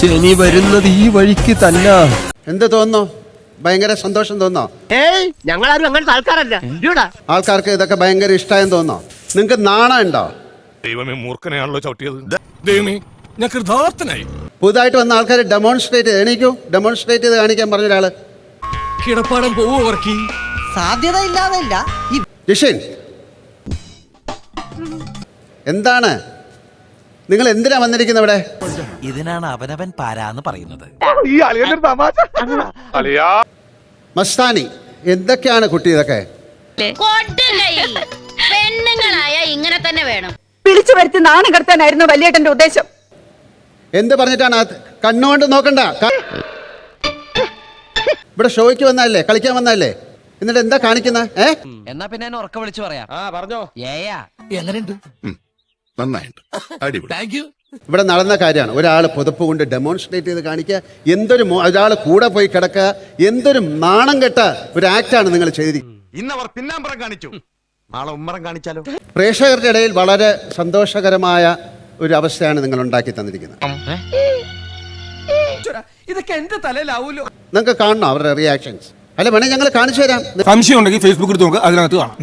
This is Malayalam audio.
ശനി വരുന്നത് ഈ വഴിക്ക് തന്നെ. എന്ത് തോന്നോ ഭയങ്കര സന്തോഷം തോന്നോ ഏയ് ഞങ്ങളാരും അങ്ങനത്തെ ആൾക്കാരല്ല. ഇടിയോടാ ആൾക്കാർക്ക് ഇതൊക്കെ ഭയങ്കര ഇഷ്ടമായെന്ന് തോന്നോ നിങ്ങൾക്ക് നാണം ഉണ്ടോ? ദൈവമേ മൂർഖനെയാണല്ലോ ചവിട്ടിയത്. ദൈവമേ ഞാൻ കൃതാർത്ഥനായി. പുതുതായിട്ട് വന്ന ആൾക്കാർ ഡെമോൺസ്ട്രേറ്റ് എണീക്കൂ. ഡെമോൺസ്ട്രേറ്റ് ചെയ്ത് കാണിക്കാൻ പറഞ്ഞ ഒരാൾ. കിടപ്പാടം പോവോ വർക്കി സാധ്യത ഇല്ലാതല്ല ഈ ജിഷിൻ. എന്താണ്? നിങ്ങൾ എന്തിനാ വന്നിരിക്കുന്നത് ഇവിടെ? ഇതിനാണ് അവനവൻ പാരാന്ന് പറയുന്നത്. മസ്താനി എന്തൊക്കെയാണ് കുട്ടി ഇതൊക്കെ? പെണ്ണുങ്ങളായ ഇങ്ങനെ തന്നെ വേണം. വിളിച്ചു വരുത്തി നാണം കടത്താനായിരുന്നു വലിയേട്ടന്റെ ഉദ്ദേശം. എന്ത് പറഞ്ഞിട്ടാണ് അത്? കണ്ണുകൊണ്ട് നോക്കണ്ട. ക- ഇവിടെ ഷോയ്ക്ക് വന്നതല്ലേ? കളിക്കാൻ വന്നതല്ലേ? എന്നിട്ട് എന്താ കാണിക്കുന്നത് ഏ? എന്നാ പിന്നെ എന്നെ ഉറക്ക വിളിച്ചു പറയാം. ആ പറഞ്ഞോ. ഏയാ? നന്നായിട്ട് അടിപൊളി. താങ്ക് യു ഇവിടെ നടന്ന കാര്യമാണ്. ഒരാൾ പുതപ്പ് കൊണ്ട് ഡെമോൺസ്ട്രേറ്റ് ചെയ്ത് കാണിക്കുക. എന്തൊരു ഒരാൾ കൂടെ പോയി കിടക്കുക. എന്തൊരു നാണം കെട്ട ഒരു ആക്ടാണ് നിങ്ങൾ ചെയ്തിരിക്കുന്നത്. ഇന്നവർ പിന്നാമ്പറം കാണിച്ചു. നാളെ ഉമ്മറം കാണിച്ചാലോ? പ്രേക്ഷകരുടെ ഇടയിൽ വളരെ സന്തോഷകരമായ ഒരു അവസ്ഥയാണ് നിങ്ങൾ ഉണ്ടാക്കി തന്നിരിക്കുന്നത്. ഇതൊക്കെ എന്റെ തലയിലാവൂലോ? നിങ്ങൾക്ക് കാണണം അവരുടെ റിയാക്ഷൻസ് അല്ല വേണേ ഞങ്ങൾ കാണിച്ചു തരാം. സംശയം ഉണ്ടെങ്കിൽ ഫേസ്ബുക്കിൽ നോക്കുക അതിനകത്ത് കാണാം.